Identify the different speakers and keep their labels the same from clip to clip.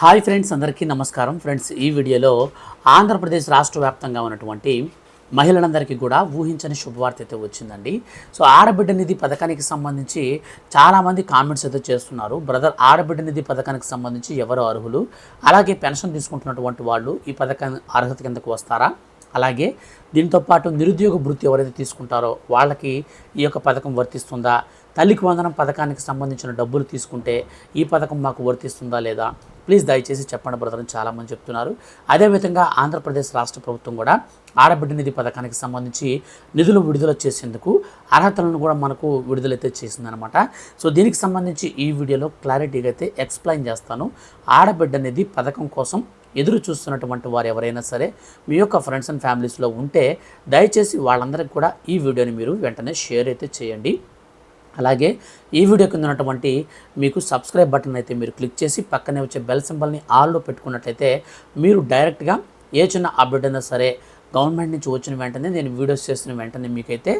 Speaker 1: Hi friends అందరికీ నమస్కారం. Friends ఈ వీడియోలో ఆంధ్రప్రదేశ్ రాష్ట్ర వ్యాప్తంగా ఉన్నటువంటి మహిళలందరికీ కూడా ఊహించని శుభవార్త అయితే వచ్చిందండి. సో ఆడబిడ్డ నిధి పథకానికి సంబంధించి చాలామంది కామెంట్స్ అయితే చేస్తున్నారు. బ్రదర్ ఆడబిడ్డ నిధి పథకానికి సంబంధించి ఎవరు అర్హులు? అలాగే పెన్షన్ తీసుకుంటున్నటువంటి వాళ్ళు ఈ పథకం అర్హత కిందకు వస్తారా? అలాగే దీంతో పాటు నిరుద్యోగ వృత్తి ఎవరైతే తీసుకుంటారో వాళ్ళకి ఈ యొక్క పథకం వర్తిస్తుందా? తల్లికి వందనం పథకానికి సంబంధించిన డబ్బులు తీసుకుంటే ఈ పథకం మాకు వర్తిస్తుందా లేదా? ప్లీజ్ దయచేసి చెప్పండి బ్రదర్ అని చాలామంది చెప్తున్నారు. అదేవిధంగా ఆంధ్రప్రదేశ్ రాష్ట్ర ప్రభుత్వం కూడా ఆడబిడ్డ నిధి పథకానికి సంబంధించి నిధులు విడుదల చేసేందుకు అర్హతలను కూడా మనకు విడుదలైతే చేసిందనమాట సో దీనికి సంబంధించి ఈ వీడియోలో క్లారిటీగా అయితే ఎక్స్ప్లెయిన్ చేస్తాను. ఆడబిడ్డ నిధి పథకం కోసం ఎదురు చూస్తున్నటువంటి వారు ఎవరైనా సరే మీ యొక్క ఫ్రెండ్స్ అండ్ ఫ్యామిలీస్లో ఉంటే దయచేసి వాళ్ళందరికీ కూడా ఈ వీడియోని మీరు వెంటనే షేర్ అయితే చేయండి. అలాగే ఈ వీడియో కింద ఉన్నటువంటి మీకు సబ్స్క్రైబ్ బటన్ అయితే మీరు క్లిక్ చేసి పక్కనే వచ్చే బెల్ సింబల్ని ఆల్లో పెట్టుకున్నట్లయితే మీరు డైరెక్ట్గా ఏ చిన్న అప్డేట్ అయినా సరే గవర్నమెంట్ నుంచి వచ్చిన వెంటనే నేను వీడియోస్ చేసిన వెంటనే మీకైతే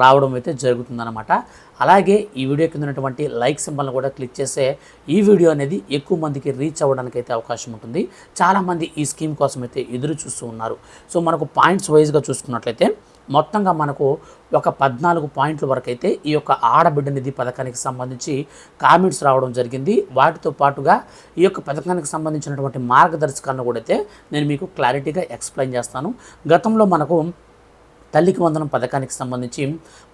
Speaker 1: రావడం అయితే జరుగుతుందన్నమాట. అలాగే ఈ వీడియో కింద ఉన్నటువంటి లైక్ సింబల్ని కూడా క్లిక్ చేస్తే ఈ వీడియో అనేది ఎక్కువ మందికి రీచ్ అవ్వడానికి అయితే అవకాశం ఉంటుంది. చాలామంది ఈ స్కీమ్ కోసం అయితే ఎదురు చూస్తూ ఉన్నారు. సో మనకు పాయింట్స్ వైజ్గా చూసుకున్నట్లయితే మొత్తంగా మనకు ఒక పద్నాలుగు పాయింట్ల వరకు అయితే ఈ యొక్క ఆడబిడ్డ నిధి పథకానికి సంబంధించి కామెంట్స్ రావడం జరిగింది. వాటితో పాటుగా ఈ యొక్క పథకానికి సంబంధించినటువంటి మార్గదర్శకాలను కూడా అయితే నేను మీకు క్లారిటీగా ఎక్స్ప్లెయిన్ చేస్తాను. గతంలో మనకు తల్లికి వందనం పథకానికి సంబంధించి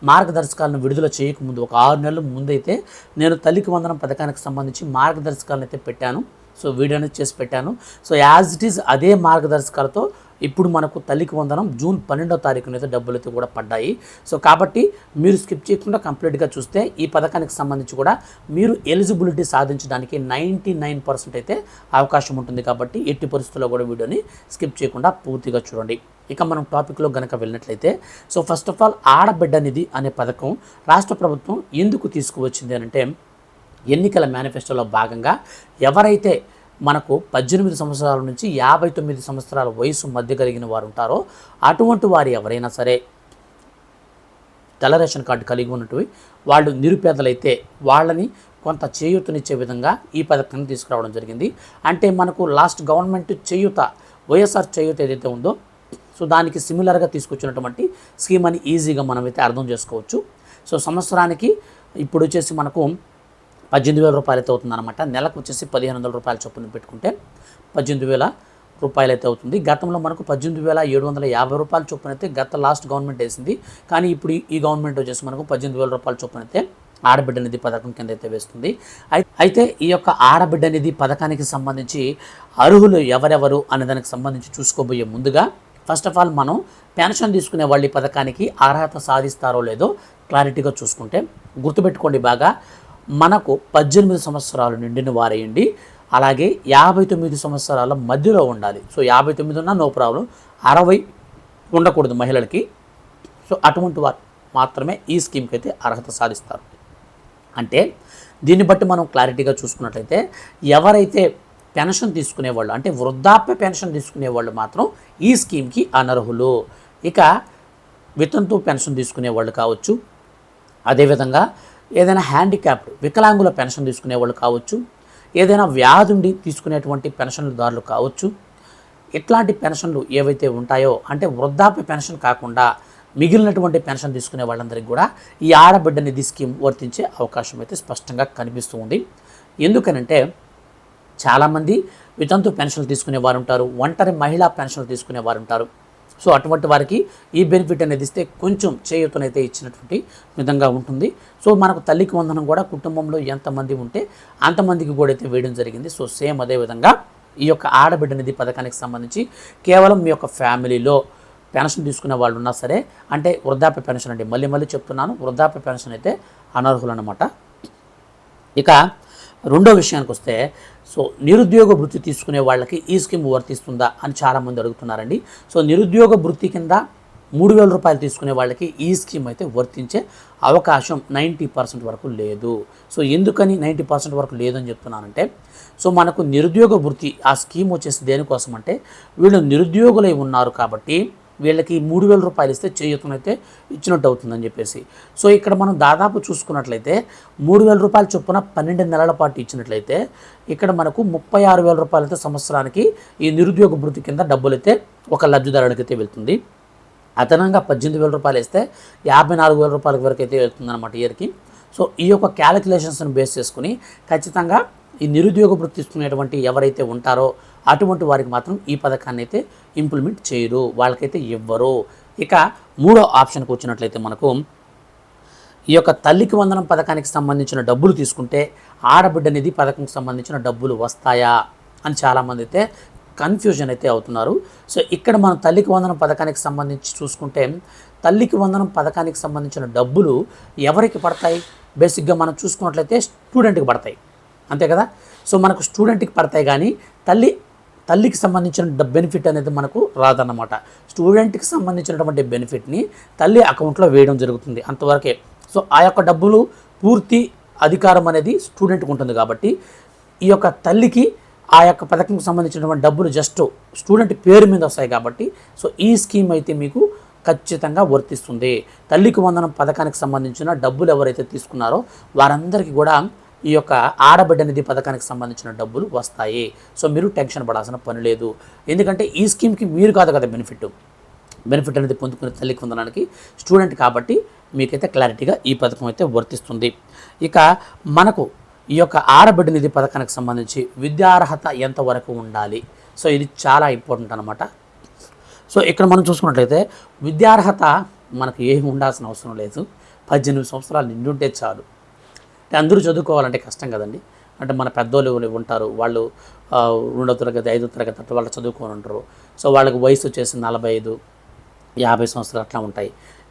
Speaker 1: మార్గదర్శకాలను విడుదల చేయకముందు ఒక ఆరు నెలల ముందైతే నేను తల్లికి వందనం పథకానికి సంబంధించి మార్గదర్శకాలను అయితే పెట్టాను. సో వీడియో అనేది చేసి పెట్టాను. సో యాజ్ ఇట్ ఈజ్ అదే మార్గదర్శకాలతో ఇప్పుడు మనకు తల్లికి వందనం జూన్ పన్నెండో తారీఖున అయితే డబ్బులు అయితే కూడా పడ్డాయి. సో కాబట్టి మీరు స్కిప్ చేయకుండా కంప్లీట్గా చూస్తే ఈ పథకానికి సంబంధించి కూడా మీరు ఎలిజిబిలిటీ సాధించడానికి నైంటీ నైన్ పర్సెంట్ అయితే అవకాశం ఉంటుంది కాబట్టి ఎట్టి పరిస్థితుల్లో కూడా వీడియోని స్కిప్ చేయకుండా పూర్తిగా చూడండి. ఇక మనం టాపిక్లో గనక వెళ్ళినట్లయితే సో ఫస్ట్ ఆఫ్ ఆల్ ఆడబిడ్డ నిధి అనే పథకం రాష్ట్ర ప్రభుత్వం ఎందుకు తీసుకువచ్చింది అంటే ఎన్నికల మేనిఫెస్టోలో భాగంగా ఎవరైతే మనకు పద్దెనిమిది సంవత్సరాల నుంచి యాభై తొమ్మిది సంవత్సరాల వయసు మధ్య కలిగిన వారు ఉంటారో అటువంటి వారు ఎవరైనా సరే తెల్ల రేషన్ కార్డు కలిగి ఉన్నటువంటి వాళ్ళు నిరుపేదలైతే వాళ్ళని కొంత చేయూతనిచ్చే విధంగా ఈ పథకాన్ని తీసుకురావడం జరిగింది. అంటే మనకు లాస్ట్ గవర్నమెంట్ చేయూత వైఎస్ఆర్ చేయూత ఏదైతే ఉందో సో దానికి సిమిలర్గా తీసుకొచ్చినటువంటి స్కీమ్ అని ఈజీగా మనమైతే అర్థం చేసుకోవచ్చు. సో సంవత్సరానికి ఇప్పుడు వచ్చేసి మనకు పద్దెనిమిది వేల రూపాయలు అయితే అవుతుందన్నమాట. నెలకు వచ్చేసి పదిహేను వందల రూపాయల చొప్పున పెట్టుకుంటే పద్దెనిమిది వేల రూపాయలు అయితే అవుతుంది. గతంలో మనకు పద్దెనిమిది వేల ఏడు వందల యాభై రూపాయల చొప్పున అయితే గత లాస్ట్ గవర్నమెంట్ వేసింది. కానీ ఇప్పుడు ఈ- గవర్నమెంట్ వచ్చేసి మనకు పద్దెనిమిది వేల రూపాయల చొప్పున అయితే ఆడబిడ్డ నిధి పథకం కింద అయితే వేస్తుంది. అయితే ఈ యొక్క ఆడబిడ్డ నిధి పథకానికి సంబంధించి అర్హులు ఎవరెవరు అనే దానికి సంబంధించి చూసుకోబోయే ముందుగా ఫస్ట్ ఆఫ్ ఆల్ మనం పెన్షన్ తీసుకునే వాళ్ళు ఈ పథకానికి అర్హత సాధిస్తారో లేదో క్లారిటీగా చూసుకుంటే గుర్తుపెట్టుకోండి బాగా. మనకు పద్దెనిమిది సంవత్సరాలు నిండిన వారేయండి అలాగే యాభై తొమ్మిది సంవత్సరాల మధ్యలో ఉండాలి. సో యాభై తొమ్మిది ఉన్నా నో ప్రాబ్లం. అరవై ఉండకూడదు మహిళలకి. సో అటువంటి వారు మాత్రమే ఈ స్కీమ్కి అయితే అర్హత సాధిస్తారు. అంటే దీన్ని బట్టి మనం క్లారిటీగా చూసుకున్నట్లయితే ఎవరైతే పెన్షన్ తీసుకునేవాళ్ళు అంటే వృద్ధాప్య పెన్షన్ తీసుకునేవాళ్ళు మాత్రం ఈ స్కీమ్కి అనర్హులు. ఇక వితంతు పెన్షన్ తీసుకునేవాళ్ళు కావచ్చు. అదేవిధంగా ఏదైనా హ్యాండిక్యాప్డ్ వికలాంగుల పెన్షన్ తీసుకునేవాళ్ళు కావచ్చు ఏదైనా వ్యాధుండి తీసుకునేటువంటి పెన్షన్లదారులు కావచ్చు ఇట్లాంటి పెన్షన్లు ఏవైతే ఉంటాయో అంటే వృద్ధాప్య పెన్షన్ కాకుండా మిగిలినటువంటి పెన్షన్ తీసుకునే వాళ్ళందరికీ కూడా ఈ ఆడబిడ్డ నిధి స్కీమ్ వర్తించే అవకాశం అయితే స్పష్టంగా కనిపిస్తూ ఉంది. ఎందుకనంటే చాలామంది వితంతు పెన్షన్లు తీసుకునే వారు ఉంటారు ఒంటరి మహిళా పెన్షన్లు తీసుకునే వారు ఉంటారు. సో అటువంటి వారికి ఈ బెనిఫిట్ అనేది ఇస్తే కొంచెం చేయూతనైతే ఇచ్చినటువంటి విధంగా ఉంటుంది. సో మనకు తల్లికి వందనం కూడా కుటుంబంలో ఎంతమంది ఉంటే అంతమందికి కూడా అయితే వేయడం జరిగింది. సో సేమ్ అదే విధంగా ఈ యొక్క ఆడబిడ్డ నిధి పథకానికి సంబంధించి కేవలం మీ యొక్క ఫ్యామిలీలో పెన్షన్ తీసుకునే వాళ్ళు ఉన్నా సరే అంటే వృద్ధాప్య పెన్షన్ అండి మళ్ళీ మళ్ళీ చెప్తున్నాను వృద్ధాప్య పెన్షన్ అయితే అనర్హులు అనమాట ఇక రెండో విషయానికి వస్తే సో నిరుద్యోగ వృత్తి తీసుకునే వాళ్ళకి ఈ స్కీమ్ వర్తిస్తుందా అని చాలామంది అడుగుతున్నారండి. సో నిరుద్యోగ వృత్తి కింద మూడు వేల రూపాయలు తీసుకునే వాళ్ళకి ఈ స్కీమ్ అయితే వర్తించే అవకాశం నైంటీ పర్సెంట్ వరకు లేదు. సో ఎందుకని నైంటీ పర్సెంట్ వరకు లేదని చెప్తున్నానంటే సో మనకు నిరుద్యోగ వృత్తి ఆ స్కీమ్ వచ్చేసి దేనికోసం అంటే వీళ్ళు నిరుద్యోగులై ఉన్నారు కాబట్టి వీళ్ళకి మూడు వేల రూపాయలు ఇస్తే చేయూతనైతే ఇచ్చినట్టు అవుతుందని చెప్పేసి. సో ఇక్కడ మనం దాదాపు చూసుకున్నట్లయితే మూడు వేల రూపాయల చొప్పున పన్నెండు నెలల పాటు ఇచ్చినట్లయితే ఇక్కడ మనకు ముప్పై ఆరు వేల రూపాయలతో సంవత్సరానికి ఈ నిరుద్యోగ భృతి కింద డబ్బులు అయితే ఒక లబ్ధిదారుడికైతే వెళ్తుంది. అదనంగా పద్దెనిమిది వేల రూపాయలు ఇస్తే యాభై నాలుగు వేల రూపాయల వరకు అయితే వెళ్తుందన్నమాట ఇయర్కి. సో ఈ యొక్క క్యాలిక్యులేషన్స్ని బేస్ చేసుకుని ఖచ్చితంగా ఈ నిరుద్యోగ వృత్తి తీసుకునేటువంటి ఎవరైతే ఉంటారో అటువంటి వారికి మాత్రం ఈ పథకాన్ని అయితే ఇంప్లిమెంట్ చేయరు. వాళ్ళకైతే ఇవ్వరు. ఇక మూడో ఆప్షన్కి వచ్చినట్లయితే మనకు ఈ యొక్క తల్లికి వందనం పథకానికి సంబంధించిన డబ్బులు తీసుకుంటే ఆడబిడ్డ నిధి పథకంకి సంబంధించిన డబ్బులు వస్తాయా అని చాలామంది అయితే కన్ఫ్యూజన్ అయితే అవుతున్నారు. సో ఇక్కడ మనం తల్లికి వందనం పథకానికి సంబంధించి చూసుకుంటే తల్లికి వందనం పథకానికి సంబంధించిన డబ్బులు ఎవరికి పడతాయి? బేసిక్గా మనం చూసుకున్నట్లయితే స్టూడెంట్కి పడతాయి. అంతే కదా? సో మనకు స్టూడెంట్కి పడతాయి కానీ తల్లి తల్లికి సంబంధించిన బెనిఫిట్ అనేది మనకు రాదన్నమాట. స్టూడెంట్కి సంబంధించినటువంటి బెనిఫిట్ని తల్లి అకౌంట్లో వేయడం జరుగుతుంది అంతవరకే. సో ఆ యొక్క డబ్బులు పూర్తి అధికారం అనేది స్టూడెంట్కి ఉంటుంది కాబట్టి ఈ యొక్క తల్లికి ఆ యొక్క పథకంకి సంబంధించినటువంటి డబ్బులు జస్ట్ స్టూడెంట్ పేరు మీద వస్తాయి కాబట్టి సో ఈ స్కీమ్ అయితే మీకు ఖచ్చితంగా వర్తిస్తుంది. తల్లికి వందనం పథకానికి సంబంధించిన డబ్బులు ఎవరైతే తీసుకున్నారో వారందరికీ కూడా ఈ యొక్క ఆడబిడ్డ నిధి పథకానికి సంబంధించిన డబ్బులు వస్తాయి. సో మీరు టెన్షన్ పడాల్సిన పని లేదు. ఎందుకంటే ఈ స్కీమ్కి మీరు కాదు కదా బెనిఫిట్. బెనిఫిట్ అనేది పొందుకునే తల్లికి పొందడానికి స్టూడెంట్ కాబట్టి మీకైతే క్లారిటీగా ఈ పథకం అయితే వర్తిస్తుంది. ఇక మనకు ఈ యొక్క ఆడబిడ్డ నిధి పథకానికి సంబంధించి విద్యార్హత ఎంతవరకు ఉండాలి? సో ఇది చాలా ఇంపార్టెంట్ అనమాట సో ఇక్కడ మనం చూసుకున్నట్లయితే విద్యార్హత మనకు ఏమి ఉండాల్సిన అవసరం లేదు. పద్దెనిమిది సంవత్సరాలు నిండుంటే చాలు. అందరూ చదువుకోవాలంటే కష్టం కదండి. అంటే మన పెద్దోళ్ళు ఉంటారు వాళ్ళు రెండో తరగతి ఐదో తరగతి అట్లా వాళ్ళు చదువుకొని ఉంటారు సో వాళ్ళకి వయసు వచ్చేసి నలభై ఐదు యాభై సంవత్సరాలు అట్లా ఉంటాయి.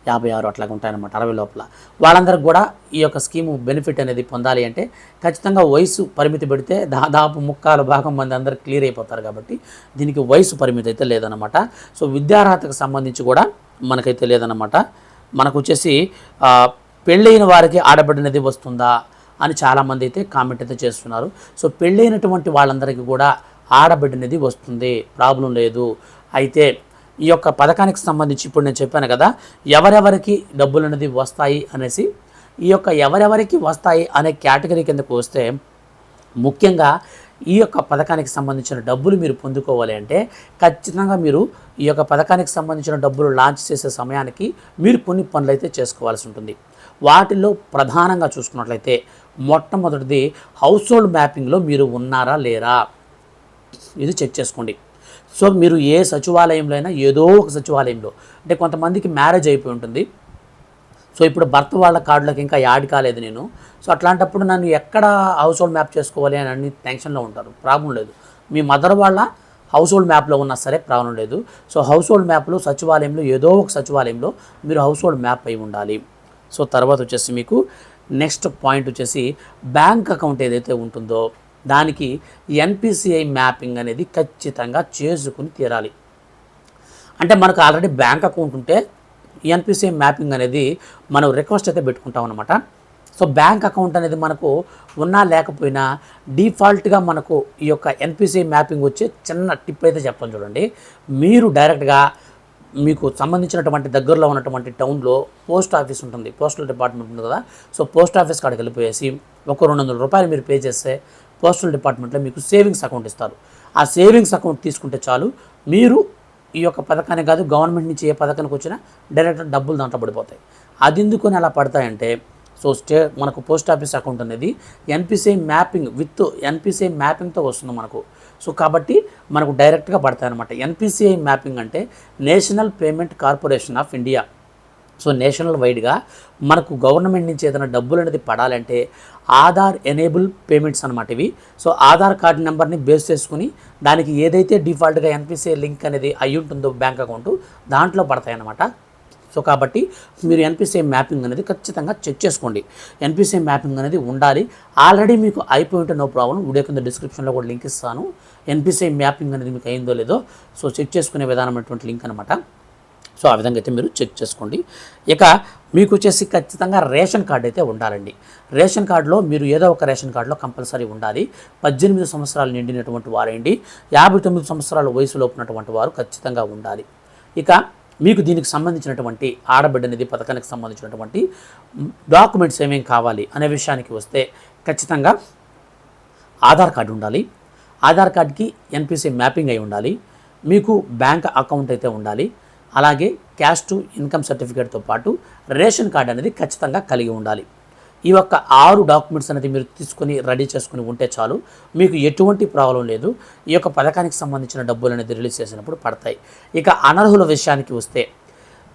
Speaker 1: యాభై ఆరు అట్లా ఉంటాయన్నమాట అరవై లోపల. వాళ్ళందరికి కూడా ఈ యొక్క స్కీము బెనిఫిట్ అనేది పొందాలి అంటే ఖచ్చితంగా వయసు పరిమితి పెడితే దాదాపు ముక్కాలు భాగం మంది అందరు క్లియర్ అయిపోతారు కాబట్టి దీనికి వయసు పరిమితి అయితే లేదనమాట సో విద్యార్హతకు సంబంధించి కూడా మనకైతే లేదన్నమాట. మనకు వచ్చేసి పెళ్ళైన వారికి ఆడబిడ్డ అనేది వస్తుందా? అని చాలామంది అయితే కామెంట్ అయితే చేస్తున్నారు. సో పెళ్ళైనటువంటి వాళ్ళందరికీ కూడా ఆడబిడ్డ అనేది వస్తుంది. ప్రాబ్లం లేదు. అయితే ఈ యొక్క పథకానికి సంబంధించి ఇప్పుడు నేను చెప్పాను కదా ఎవరెవరికి డబ్బులు అనేది వస్తాయి అనేసి ఈ యొక్క ఎవరెవరికి వస్తాయి అనే కేటగిరీ కిందకు వస్తే ముఖ్యంగా ఈ యొక్క పథకానికి సంబంధించిన డబ్బులు మీరు పొందుకోవాలి అంటే ఖచ్చితంగా మీరు ఈ యొక్క పథకానికి సంబంధించిన డబ్బులు లాంచ్ చేసే సమయానికి మీరు కొన్ని పనులు అయితే చేసుకోవాల్సి ఉంటుంది. వాటిల్లో ప్రధానంగా చూసుకున్నట్లయితే మొట్టమొదటిది హౌస్ హోల్డ్ మ్యాపింగ్లో మీరు ఉన్నారా లేరా? ఇది చెక్ చేసుకోండి. సో మీరు ఏ సచివాలయంలో అయినా ఏదో ఒక సచివాలయంలో అంటే కొంతమందికి మ్యారేజ్ అయిపోయి ఉంటుంది. సో ఇప్పుడు భర్త వాళ్ళ కార్డులకు ఇంకా యాడ్ కాలేదు నేను. సో అట్లాంటప్పుడు నన్ను ఎక్కడ హౌస్ హోల్డ్ మ్యాప్ చేసుకోవాలి అని అన్ని టెన్షన్లో ఉంటారు. ప్రాబ్లం లేదు. మీ మదర్ వాళ్ళ హౌస్ హోల్డ్ మ్యాప్లో ఉన్నా సరే ప్రాబ్లం లేదు. సో హౌస్ హోల్డ్ మ్యాప్లో సచివాలయంలో ఏదో ఒక సచివాలయంలో మీరు హౌస్ హోల్డ్ మ్యాప్ అయి ఉండాలి. సో తర్వాత వచ్చేసి మీకు నెక్స్ట్ పాయింట్ వచ్చేసి బ్యాంక్ అకౌంట్ ఏదైతే ఉంటుందో దానికి ఎన్పిసిఐ మ్యాపింగ్ అనేది ఖచ్చితంగా చేసుకుని తీరాలి. అంటే మనకు ఆల్రెడీ బ్యాంక్ అకౌంట్ ఉంటే ఎన్పిసిఐ మ్యాపింగ్ అనేది మనం రిక్వెస్ట్ అయితే పెట్టుకుంటాం అనమాట సో బ్యాంక్ అకౌంట్ అనేది మనకు ఉన్నా లేకపోయినా డిఫాల్ట్గా మనకు ఈ యొక్క ఎన్పిసిఐ మ్యాపింగ్ వచ్చే చిన్న టిప్ అయితే చెప్తాను చూడండి. మీరు డైరెక్ట్గా మీకు సంబంధించినటువంటి దగ్గరలో ఉన్నటువంటి టౌన్లో పోస్ట్ ఆఫీస్ ఉంటుంది. పోస్టల్ డిపార్ట్మెంట్ ఉంది కదా. సో పోస్ట్ ఆఫీస్ కాడికి వెళ్ళిపోయేసి ఒక రెండు వందల రూపాయలు మీరు పే చేస్తే పోస్టల్ డిపార్ట్మెంట్లో మీకు సేవింగ్స్ అకౌంట్ ఇస్తారు. ఆ సేవింగ్స్ అకౌంట్ తీసుకుంటే చాలు మీరు ఈ యొక్క పథకాన్ని కాదు గవర్నమెంట్ నుంచి ఏ పథకానికి వచ్చినా డైరెక్ట్ డబ్బులు దాంట్లో పడిపోతాయి. అది ఎందుకొని అలా పడతాయంటే సో స్టే మనకు పోస్ట్ ఆఫీస్ అకౌంట్ అనేది ఎన్పిసిఐ మ్యాపింగ్ విత్ ఎన్పిసిఐ మ్యాపింగ్తో వస్తుంది మనకు. సో కాబట్టి మనకు డైరెక్ట్గా పడతాయి అనమాట ఎన్పిసిఐ మ్యాపింగ్ అంటే national payment corporation of India so national వైడ్గా మనకు గవర్నమెంట్ నుంచి ఏదైనా డబ్బులు అనేది పడాలంటే ఆధార్ ఎనేబుల్ పేమెంట్స్ అనమాట ఇవి. సో ఆధార్ కార్డు నెంబర్ని బేస్ చేసుకుని దానికి ఏదైతే డిఫాల్ట్గా ఎన్పిసిఐ లింక్ అనేది అయి ఉంటుందో బ్యాంక్ అకౌంట్ దాంట్లో పడతాయి అన్నమాట. సో కాబట్టి మీరు ఎన్పిసిఐ మ్యాపింగ్ అనేది ఖచ్చితంగా చెక్ చేసుకోండి. ఎన్పిసిఐ మ్యాపింగ్ అనేది ఉండాలి. ఆల్రెడీ మీకు అయిపోయి ఉంటే నో ప్రాబ్లం. వీడియో కింద డిస్క్రిప్షన్లో కూడా లింక్ ఇస్తాను. ఎన్పిసిఐ మ్యాపింగ్ అనేది మీకు అయిందో లేదో సో చెక్ చేసుకునే విధానమైనటువంటి లింక్ అనమాట సో ఆ విధంగా అయితే మీరు చెక్ చేసుకోండి. ఇక మీకు వచ్చేసి ఖచ్చితంగా రేషన్ కార్డు అయితే ఉండాలండి. రేషన్ కార్డులో మీరు ఏదో ఒక రేషన్ కార్డులో కంపల్సరీ ఉండాలి. పద్దెనిమిది సంవత్సరాలు నిండినటువంటి వారండి. యాభై తొమ్మిది సంవత్సరాల వయసులో ఉన్నటువంటి వారు ఖచ్చితంగా ఉండాలి. ఇక మీకు దీనికి సంబంధించినటువంటి ఆడబిడ్డ నిధి పథకానికి సంబంధించినటువంటి డాక్యుమెంట్స్ ఏమేమి కావాలి అనే విషయానికి వస్తే ఖచ్చితంగా ఆధార్ కార్డు ఉండాలి. ఆధార్ కార్డ్కి ఎన్పిసి మ్యాపింగ్ అయి ఉండాలి. మీకు బ్యాంక్ అకౌంట్ అయితే ఉండాలి. అలాగే క్యాష్ టు ఇన్కమ్ సర్టిఫికేట్తో పాటు రేషన్ కార్డ్ అనేది ఖచ్చితంగా కలిగి ఉండాలి. ఈ యొక్క ఆరు డాక్యుమెంట్స్ అనేది మీరు తీసుకొని రెడీ చేసుకుని ఉంటే చాలు మీకు ఎటువంటి ప్రాబ్లం లేదు. ఈ యొక్క పథకానికి సంబంధించిన డబ్బులు అనేది రిలీజ్ చేసినప్పుడు పడతాయి. ఇక అనర్హుల విషయానికి వస్తే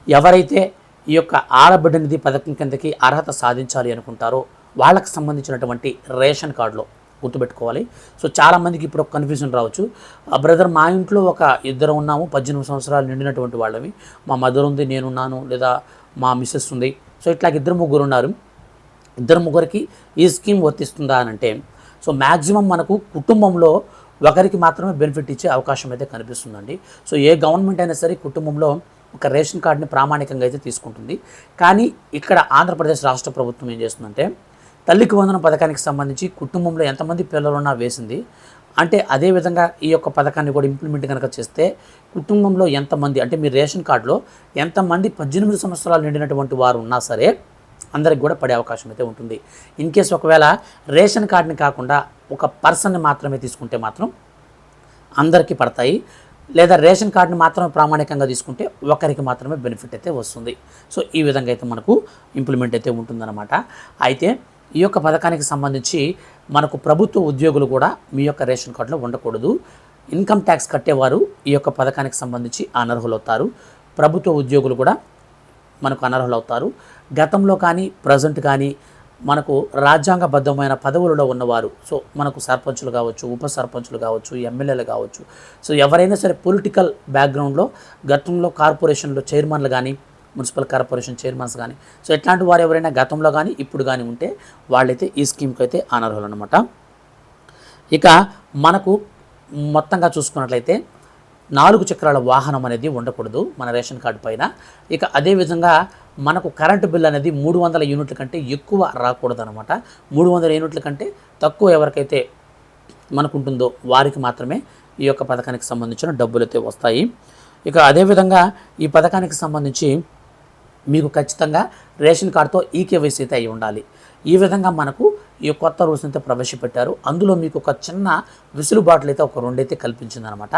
Speaker 1: ఎవరైతే ఈ యొక్క ఆడబిడ్డ నిధి పథకం కిందకి అర్హత సాధించాలి అనుకుంటారో వాళ్ళకు సంబంధించినటువంటి రేషన్ కార్డులో గుర్తుపెట్టుకోవాలి. సో చాలామందికి ఇప్పుడు ఒక కన్ఫ్యూజన్ రావచ్చు. బ్రదర్ మా ఇంట్లో ఒక ఇద్దరు ఉన్నాము పద్దెనిమిది సంవత్సరాలు నిండినటువంటి వాళ్ళవి. మా మదర్ ఉంది నేనున్నాను లేదా మా మిస్సెస్ ఉంది. సో ఇట్లా ఇద్దరు ముగ్గురు ఉన్నారు. ఇద్దరు ముగ్గురికి ఈ స్కీమ్ వర్తిస్తుందా అని అంటే సో మ్యాక్సిమం మనకు కుటుంబంలో ఒకరికి మాత్రమే బెనిఫిట్ ఇచ్చే అవకాశం అయితే కనిపిస్తుందండి. సో ఏ గవర్నమెంట్ అయినా సరే కుటుంబంలో ఒక రేషన్ కార్డుని ప్రామాణికంగా అయితే తీసుకుంటుంది. కానీ ఇక్కడ ఆంధ్రప్రదేశ్ రాష్ట్ర ప్రభుత్వం ఏం చేస్తుందంటే తల్లికి వందన పథకానికి సంబంధించి కుటుంబంలో ఎంతమంది పిల్లలున్నా వేసింది. అంటే అదేవిధంగా ఈ యొక్క పథకాన్ని కూడా ఇంప్లిమెంట్ కనుక చేస్తే కుటుంబంలో ఎంతమంది అంటే మీ రేషన్ కార్డులో ఎంతమంది పద్దెనిమిది సంవత్సరాలు నిండినటువంటి వారు ఉన్నా సరే అందరికి కూడా పడే అవకాశం అయితే ఉంటుంది. ఇన్ కేసు ఒకవేళ రేషన్ కార్డుని కాకుండా ఒక పర్సన్ని మాత్రమే తీసుకుంటే మాత్రం అందరికీ పడతాయి. లేదా రేషన్ కార్డుని మాత్రమే ప్రామాణికంగా తీసుకుంటే ఒకరికి మాత్రమే బెనిఫిట్ అయితే వస్తుంది. సో ఈ విధంగా అయితే మనకు ఇంప్లిమెంట్ అయితే ఉంటుందన్నమాట. అయితే ఈ యొక్క పథకానికి సంబంధించి మనకు ప్రభుత్వ ఉద్యోగులు కూడా మీ యొక్క రేషన్ కార్డులో ఉండకూడదు. ఇన్కమ్ ట్యాక్స్ కట్టేవారు ఈ యొక్క పథకానికి సంబంధించి అనర్హులవుతారు. ప్రభుత్వ ఉద్యోగులు కూడా మనకు అనర్హులవుతారు. గతంలో కానీ ప్రజెంట్ కానీ మనకు రాజ్యాంగబద్ధమైన పదవులలో ఉన్నవారు సో మనకు సర్పంచులు కావచ్చు ఉప సర్పంచులు కావచ్చు ఎమ్మెల్యేలు కావచ్చు. సో ఎవరైనా సరే పొలిటికల్ బ్యాక్గ్రౌండ్లో గతంలో కార్పొరేషన్లో చైర్మన్లు కానీ మున్సిపల్ కార్పొరేషన్ చైర్మన్స్ కానీ సో ఎట్లాంటి వారు ఎవరైనా గతంలో కానీ ఇప్పుడు కానీ ఉంటే వాళ్ళైతే ఈ స్కీమ్కి అయితే అనర్హులు అనమాట ఇక మనకు మొత్తంగా చూసుకున్నట్లయితే నాలుగు చక్రాల వాహనం అనేది ఉండకూడదు మన రేషన్ కార్డు పైన. ఇక అదేవిధంగా మనకు కరెంటు బిల్ అనేది మూడు వందల యూనిట్ల కంటే ఎక్కువ రాకూడదు అనమాట మూడు వందల యూనిట్ల కంటే తక్కువ ఎవరికైతే మనకు ఉంటుందో వారికి మాత్రమే ఈ యొక్క పథకానికి సంబంధించిన డబ్బులు అయితే వస్తాయి. ఇక అదేవిధంగా ఈ పథకానికి సంబంధించి మీకు ఖచ్చితంగా రేషన్ కార్డుతో ఈకేవైసీ అయితే అయి ఉండాలి. ఈ విధంగా మనకు ఈ కొత్త రూల్స్ అయితే ప్రవేశపెట్టారు. అందులో మీకు ఒక చిన్న విసులుబాట్లు అయితే ఒక రెండైతే కల్పించిందనమాట.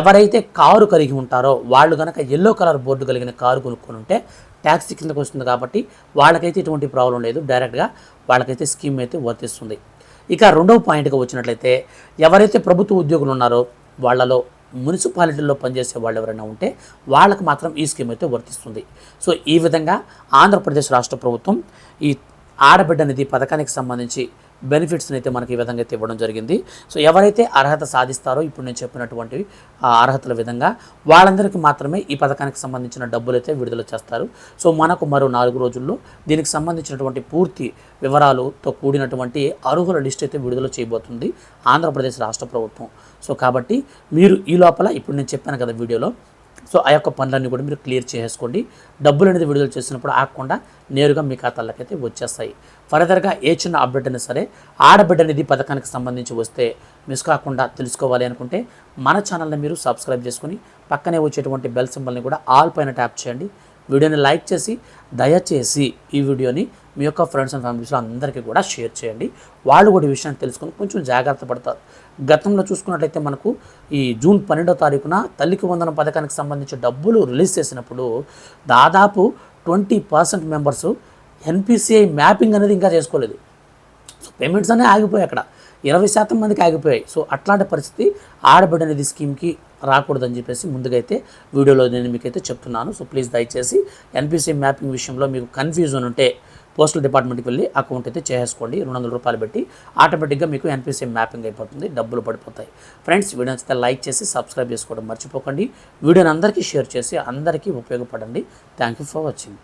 Speaker 1: ఎవరైతే కారు కలిగి ఉంటారో వాళ్ళు కనుక ఎల్లో కలర్ బోర్డు కలిగిన కారు కొనుక్కొని ఉంటే ట్యాక్సీ కిందకు వస్తుంది కాబట్టి వాళ్ళకైతే ఎటువంటి ప్రాబ్లం లేదు. డైరెక్ట్గా వాళ్ళకైతే స్కీమ్ అయితే వర్తిస్తుంది. ఇక రెండవ పాయింట్గా వచ్చినట్లయితే ఎవరైతే ప్రభుత్వ ఉద్యోగులు ఉన్నారో వాళ్ళలో మున్సిపాలిటీల్లో పనిచేసే వాళ్ళు ఎవరైనా ఉంటే వాళ్ళకు మాత్రం ఈ స్కీమ్ అయితే వర్తిస్తుంది. సో ఈ విధంగా ఆంధ్రప్రదేశ్ రాష్ట్ర ప్రభుత్వం ఈ ఆడబిడ్డ నిధి పథకానికి సంబంధించి బెనిఫిట్స్ని అయితే మనకి ఈ విధంగా అయితే ఇవ్వడం జరిగింది. సో ఎవరైతే అర్హత సాధిస్తారో ఇప్పుడు నేను చెప్పినటువంటి ఆ అర్హతల విధంగా వాళ్ళందరికీ మాత్రమే ఈ పథకానికి సంబంధించిన డబ్బులు అయితే విడుదల చేస్తారు. సో మనకు మరో నాలుగు రోజుల్లో దీనికి సంబంధించినటువంటి పూర్తి వివరాలతో కూడినటువంటి అర్హుల లిస్ట్ అయితే విడుదల చేయబోతుంది ఆంధ్రప్రదేశ్ రాష్ట్ర ప్రభుత్వం. సో కాబట్టి మీరు ఈ లోపల ఇప్పుడు నేను చెప్పాను కదా వీడియోలో సో ఆ యొక్క పనులన్నీ కూడా మీరు క్లియర్ చేసుకోండి. డబ్బులు అనేది విడుదల చేసినప్పుడు ఆగకుండా నేరుగా మీ ఖాతాలకైతే వచ్చేస్తాయి. ఫర్దర్గా ఏ చిన్న అప్డేట్ అయినా సరే ఆడబిడ్డ అనేది పథకానికి సంబంధించి వస్తే మిస్ కాకుండా తెలుసుకోవాలి అనుకుంటే మన ఛానల్ని మీరు సబ్స్క్రైబ్ చేసుకుని పక్కనే వచ్చేటువంటి బెల్ సింబల్ని కూడా ఆల్ పైన ట్యాప్ చేయండి. వీడియోని లైక్ చేసి దయచేసి ఈ వీడియోని మీ యొక్క ఫ్రెండ్స్ అండ్ ఫ్యామిలీస్లో అందరికీ కూడా షేర్ చేయండి. వాళ్ళు కూడా ఈ విషయాన్ని తెలుసుకొని కొంచెం జాగ్రత్త పడతారు. గతంలో చూసుకున్నట్లయితే మనకు ఈ జూన్ పన్నెండో తారీఖున తల్లికి వందన పథకానికి సంబంధించి డబ్బులు రిలీజ్ చేసినప్పుడు దాదాపు twenty percent members NPCI mapping అనేది ఇంకా చేసుకోలేదు. సో పేమెంట్స్ అనేవి ఆగిపోయాయి అక్కడ. ఇరవై శాతం మందికి ఆగిపోయాయి. సో అట్లాంటి పరిస్థితి ఆడబిడ్డ అనేది స్కీమ్కి రాకూడదని చెప్పేసి ముందుగా అయితే వీడియోలో నేను మీకైతే చెప్తున్నాను. సో ప్లీజ్ దయచేసి ఎన్పిసి మ్యాపింగ్ విషయంలో మీకు కన్ఫ్యూజన్ ఉంటే పోస్టల్ డిపార్ట్మెంట్కి వెళ్ళి అకౌంట్ అయితే చేసుకోండి రెండు వందల రూపాయలు పెట్టి ఆటోమేటిక్గా మీకు ఎన్పిసి మ్యాపింగ్ అయిపోతుంది. డబ్బులు పడిపోతాయి. ఫ్రెండ్స్ వీడియో నచ్చితే లైక్ చేసి సబ్స్క్రైబ్ చేసుకోవడం మర్చిపోకండి. వీడియోని అందరికీ షేర్ చేసి అందరికీ ఉపయోగపడండి. Thank you for watching.